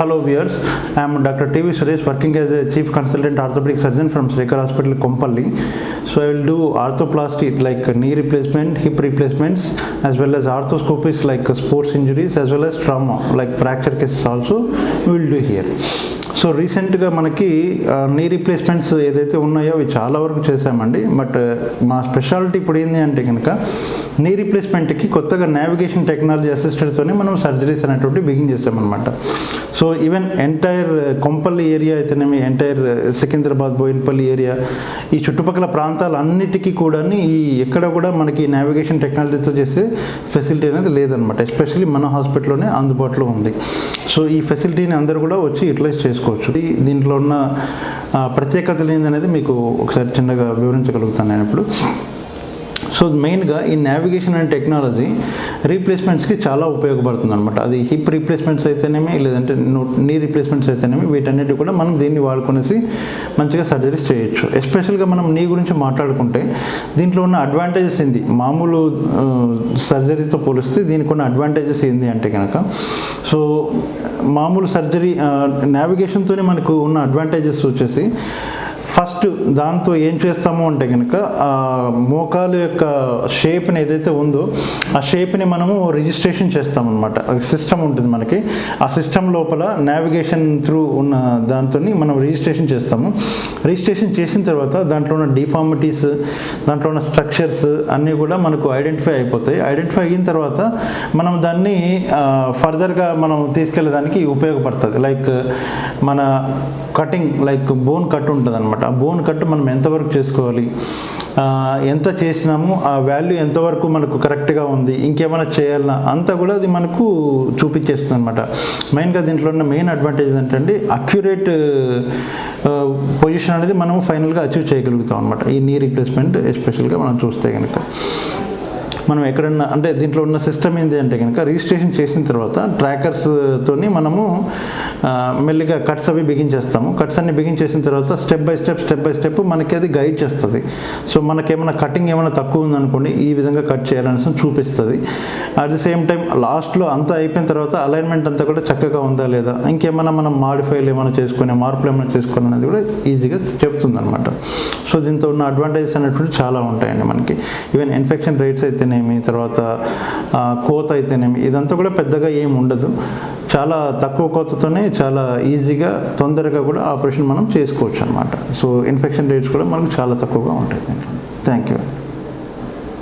hello viewers. I am Dr. TV Suresh working as a chief consultant orthopedic surgeon from Srekar Hospital, Kompalli. So I will do arthroplasty like knee replacement, hip replacements, as well as arthroscopies like sports injuries, as well as trauma like fracture cases also we will do here. So రీసెంట్గా మనకి నీ replacements ఏదైతే ఉన్నాయో అవి చాలా వరకు చేశామండి. But మా స్పెషాలిటీ ఇప్పుడు ఏంటి అంటే కనుక నీ రీప్లేస్మెంట్కి కొత్తగా నావిగేషన్ టెక్నాలజీ అసిస్టెంట్తోనే మనం సర్జరీస్ అనేటువంటి బిగిన్ చేసామన్నమాట so even entire Kompally area అయితేనేమి ఎంటైర్ సికింద్రాబాద్ బోయిన్పల్లి ఏరియా ఈ చుట్టుపక్కల ప్రాంతాలన్నిటికీ కూడా ఈ ఎక్కడ కూడా మనకి నావిగేషన్ టెక్నాలజీతో చేసే ఫెసిలిటీ అనేది లేదనమాట ఎస్పెషల్లీ మన హాస్పిటల్లోనే అందుబాటులో ఉంది. సో ఈ ఫెసిలిటీని అందరూ కూడా వచ్చి యూటిలైజ్ చేసుకోవచ్చు. దీంట్లో ఉన్న ప్రత్యేకతలు ఏందనేది మీకు ఒకసారి చిన్నగా వివరించగలుగుతాను నేను ఇప్పుడు. సో మెయిన్గా ఈ నావిగేషన్ అండ్ టెక్నాలజీ రీప్లేస్మెంట్స్కి చాలా ఉపయోగపడుతుంది అనమాట అది హిప్ రీప్లేస్మెంట్స్ అయితేనేమి లేదంటే నీ రీప్లేస్మెంట్స్ అయితేనేమి వీటన్నిటి కూడా మనం దీన్ని వాడుకునేసి మంచిగా సర్జరీస్ చేయొచ్చు. ఎస్పెషల్గా మనం నీ గురించి మాట్లాడుకుంటే దీంట్లో ఉన్న అడ్వాంటేజెస్ ఏంది? మామూలు సర్జరీతో పోలిస్తే దీనికి ఉన్న అడ్వాంటేజెస్ ఏంది అంటే కనుక సో మామూలు సర్జరీ నావిగేషన్తోనే మనకు ఉన్న అడ్వాంటేజెస్ వచ్చేసి ఫస్ట్ దాంతో ఏం చేస్తాము అంటే కనుక మోకాలు యొక్క షేప్ని ఏదైతే ఉందో ఆ షేప్ని మనము రిజిస్ట్రేషన్ చేస్తామన్నమాట. సిస్టమ్ ఉంటుంది మనకి. ఆ సిస్టమ్ లోపల నావిగేషన్ త్రూ ఉన్న దాంతో మనం రిజిస్ట్రేషన్ చేస్తాము. రిజిస్ట్రేషన్ చేసిన తర్వాత దాంట్లో ఉన్న డిఫార్మిటీస్ దాంట్లో ఉన్న స్ట్రక్చర్స్ అన్నీ కూడా మనకు ఐడెంటిఫై అయిపోతాయి. ఐడెంటిఫై అయిన తర్వాత మనం దాన్ని ఫర్దర్గా మనం తీసుకెళ్ళడానికి ఉపయోగపడుతుంది. లైక్ మన కటింగ్ లైక్ బోన్ కట్ ఉంటుంది అనమాట ఆ బోన్ కట్ మనం ఎంతవరకు చేసుకోవాలి? ఎంత చేసినాము? ఆ వాల్యూ ఎంతవరకు మనకు కరెక్ట్గా ఉంది? ఇంకేమైనా చేయాలన్నా? అంతా కూడా అది మనకు చూపించేస్తుంది అనమాట మెయిన్గా దీంట్లో ఉన్న మెయిన్ అడ్వాంటేజ్ ఏంటంటే అక్యురేట్ పొజిషన్ అనేది మనం ఫైనల్గా అచీవ్ చేయగలుగుతాం అనమాట ఈ నీ రీప్లేస్మెంట్ ఎస్పెషల్గా మనం చూస్తే కనుక మనం ఎక్కడన్నా అంటే దీంట్లో ఉన్న సిస్టమ్ ఏంటి అంటే కనుక రిజిస్ట్రేషన్ చేసిన తర్వాత ట్రాకర్స్తోని మనము మెల్లిగా కట్స్ అవి బిగించేస్తాము. కట్స్ అన్ని బిగించేసిన తర్వాత step by step step by step మనకి అది గైడ్ చేస్తుంది. సో మనకేమైనా కటింగ్ ఏమైనా తక్కువ ఉందనుకోండి ఈ విధంగా కట్ చేయాలని చూపిస్తుంది. అట్ ది సేమ్ టైం లాస్ట్లో అంతా అయిపోయిన తర్వాత అలైన్మెంట్ అంతా కూడా చక్కగా ఉందా లేదా ఇంకేమైనా మనం మాడిఫైలు ఏమైనా చేసుకునే మార్పులు ఏమైనా చేసుకుని అనేది కూడా ఈజీగా చెప్తుంది అనమాట సో దీంతో ఉన్న అడ్వాంటేజెస్ అనేటువంటి చాలా ఉంటాయండి మనకి. ఈవెన్ ఇన్ఫెక్షన్ రేట్స్ అయితేనేమి తర్వాత కోత అయితేనేమి ఇదంతా కూడా పెద్దగా ఏమి ఉండదు. చాలా తక్కువ కోతతోనే చాలా ఈజీగా తొందరగా కూడా ఆపరేషన్ మనం చేసుకోవచ్చు అనమాట సో ఇన్ఫెక్షన్ రేట్స్ కూడా మనకు చాలా తక్కువగా ఉంటాయి థ్యాంక్ యూ.